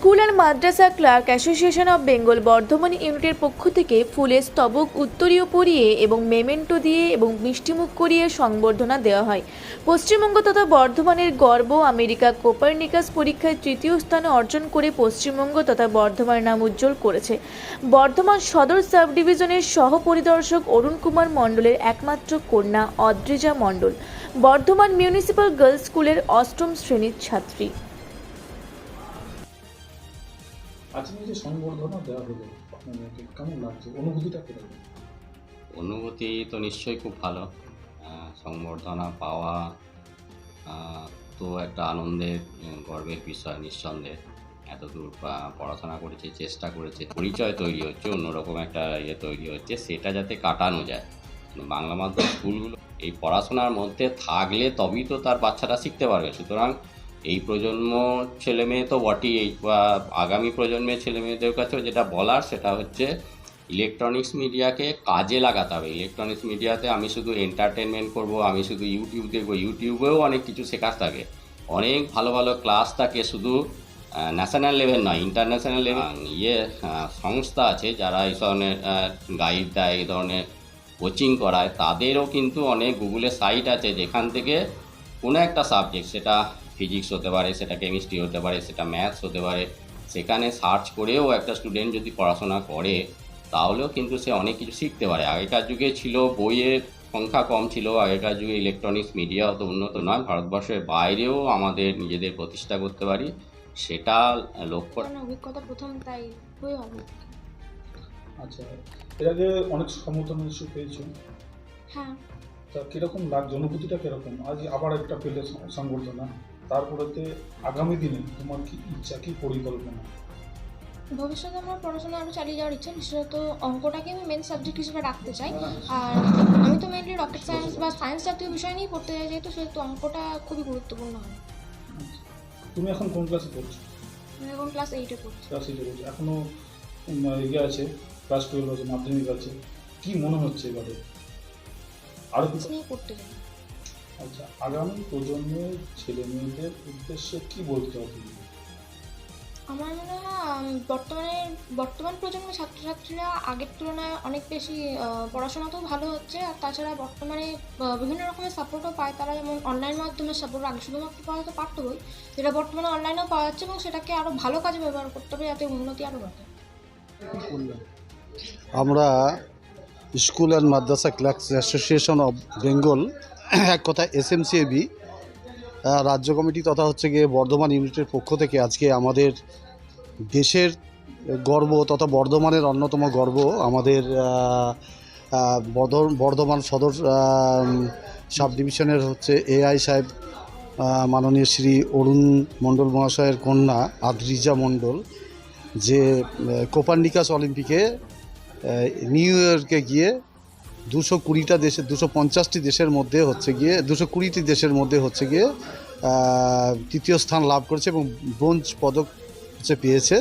School and madrasa clerk association of Bengal Bardhaman ইউনিটের পক্ষ থেকে ফুলের স্তবক উত্তরীয় পরিয়ে এবং মেমেন্টো দিয়ে এবং মিষ্টিমুখ করিয়ে সংবর্ধনা দেওয়া হয়। পশ্চিমবঙ্গ তথা বর্ধমানের গর্ব, আমেরিকা কোপারনিকাস পরীক্ষায় তৃতীয় স্থান অর্জন করে পশ্চিমবঙ্গ তথা বর্ধমানের নাম উজ্জ্বল করেছে। বর্ধমান সদর সাব ডিভিশনের সহ পরিদর্শক অরুণ কুমার মণ্ডলের একমাত্র কন্যা অদ্রিজা মণ্ডল। বর্ধমান মিউনিসিপ্যাল গার্লস স্কুলের অষ্টম শ্রেণির ছাত্রী। আজকে যে সংবর্ধনা দেওয়া হলো আপনার কেমন লাগছে? অনুভূতিটা অনুভূতি তো নিশ্চয়ই খুব ভালো। সংবর্ধনা পাওয়া তো একটা আনন্দের গর্বের বিষয়, নিঃসন্দেহে। এতদূর পা- পড়াশোনা করেছে, চেষ্টা করেছে, পরিচয় তৈরি হচ্ছে, অন্যরকম একটা ইয়ে তৈরি হচ্ছে, সেটা যাতে কাটানো যায়। মানে বাংলা মাধ্যম স্কুলগুলো, এই পড়াশোনার মধ্যে থাকলে তবেই তো তার বাচ্চারা শিখতে পারবে। সুতরাং এই প্রজন্ম ছেলে মেয়ে তো বটেই, এই, বা আগামী প্রজন্মের ছেলে মেয়েদের কাছেও যেটা বলার সেটা হচ্ছে ইলেকট্রনিক্স মিডিয়াকে কাজে লাগাতে হবে। ইলেকট্রনিক্স মিডিয়াতে আমি শুধু এন্টারটেনমেন্ট করব, আমি শুধু ইউটিউব দেখব ইউটিউবেও অনেক কিছু শেখার থাকে। অনেক ভালো ভালো ক্লাস থাকে শুধু ন্যাশনাল লেভেল নয় ইন্টারন্যাশনাল লেভেল ইয়ে সংস্থা আছে যারা এই ধরনের গাইড দেয়, এই ধরনের কোচিং করায়, তাদেরও কিন্তু অনেক গুগলে সাইট আছে যেখান থেকে কোনো একটা সাবজেক্ট সেটা ফিজিক্স হতে পারে সেটা কেমিস্ট্রি হতে পারে সেটা ম্যাথস হতে পারে সেখানে সার্চ করেও একটা স্টুডেন্ট যদি পড়াশোনা করে তাহলেও কিন্তু সে অনেক কিছু শিখতে পারে। আগেকার যুগে ছিল বইয়ের সংখ্যা কম ছিল আগেকার যুগে ইলেকট্রনিক্স মিডিয়া অত উন্নত নয় ভারতবর্ষের বাইরেও আমাদের নিজেদের প্রতিষ্ঠা করতে পারি সেটা লক্ষ্য অভিজ্ঞতা প্রথম তাই হয়ে হবে? আচ্ছা এর আগে অনেক সমর্থন ইস্যু পেয়েছ? হ্যাঁ। তা কীরকম লাগছে? অনুভূতিটা কীরকম? আজ আবার একটা পেলে সংবর্ধনা। তারপরেতে আগামী দিনে তোমার কি ইচ্ছা কি পরিকল্পনা? ভবিষ্যতে আমার পড়াশোনা আরও চালিয়ে যাওয়ার ইচ্ছা বিশেষত অঙ্কটাকে আমি মেন সাবজেক্ট হিসেবে রাখতে চাই। আর আমি তো মেনলি রকেট সায়েন্স বা সায়েন্স জাতীয় বিষয় নিয়েই পড়তে চাই যেহেতু সেহেতু অঙ্কটা খুবই গুরুত্বপূর্ণ হয়। আচ্ছা। তুমি এখন কোন ক্লাসে পড়ছো? আমি এখন ক্লাস এইটে পড়ছি। ক্লাস এইটে পড়ছো। এখনও উম, ইয়ে আছে ক্লাস টুয়েলভ আছে মাধ্যমিক আছে। কি মনে হচ্ছে এবারে? আরও কিছু? নিয়ে পড়তে চাই। আচ্ছা আগামী প্রজন্মের ছেলে মেয়েদের উদ্দেশ্যে কি বলতে হবে? আমার মনে হয় বর্তমানে বর্তমান প্রজন্মের ছাত্রছাত্রীরা আগের তুলনায় অনেক বেশি পড়াশোনাতেও ভালো হচ্ছে আর তাছাড়া বর্তমানে বিভিন্ন রকমের সাপোর্টও পায়। তারা যেমন অনলাইন মাধ্যমে সাপোর্ট আগে শুধুমাত্র পাওয়া যেত পাঠ্য বই যেটা বর্তমানে অনলাইনেও পাওয়া যাচ্ছে এবং সেটাকে আরও ভালো কাজে ব্যবহার করতে হবে যাতে উন্নতি আরও বাড়ে। আমরা school and madrasa clerks association of Bengal এক কথা এসএমসিএবি রাজ্য কমিটি তথা হচ্ছে গিয়ে বর্ধমান ইউনিটের পক্ষ থেকে আজকে আমাদের দেশের গর্ব তথা বর্ধমানের অন্যতম গর্ব আমাদের বর্ধমান সদর সাব ডিভিশনের হচ্ছে এআই সাহেব মাননীয় শ্রী অরুণ মণ্ডল মহাশয়ের কন্যা আদ্রিজা মণ্ডল যে আহ, কোপার্নিকাস অলিম্পিকে নিউ ইয়র্কে গিয়ে দুশো কুড়িটা দেশের দুশো পঞ্চাশটি দেশের মধ্যে হচ্ছে গিয়ে, দুশো কুড়িটি দেশের মধ্যে হচ্ছে গিয়ে তৃতীয় স্থান লাভ করেছে এবং ব্রোঞ্জ পদক হচ্ছে পেয়েছে।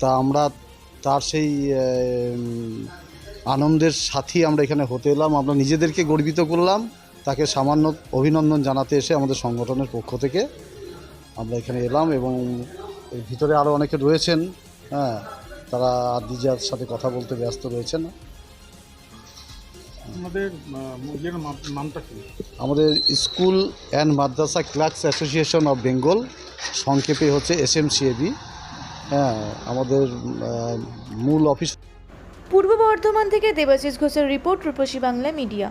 তা আমরা তার সেই আনন্দের সাথী আমরা এখানে হতে এলাম। আমরা নিজেদেরকে গর্বিত করলাম, তাকে সামান্য অভিনন্দন জানাতে এসে আমাদের সংগঠনের পক্ষ থেকে আমরা এখানে এলাম এবং এর ভিতরে আরও অনেকে রয়েছেন হ্যাঁ তারা আদিজার সাথে কথা বলতে ব্যস্ত রয়েছেন। আমাদের ইয়ের নামটা কি? আমাদের school and madrasa clerks association of Bengal সংক্ষেপে হচ্ছে এসএমসিএবি হ্যাঁ আমাদের মূল অফিস পূর্ব বর্ধমান থেকে দেবাশিস ঘোষের রিপোর্ট রূপসী বাংলা মিডিয়া।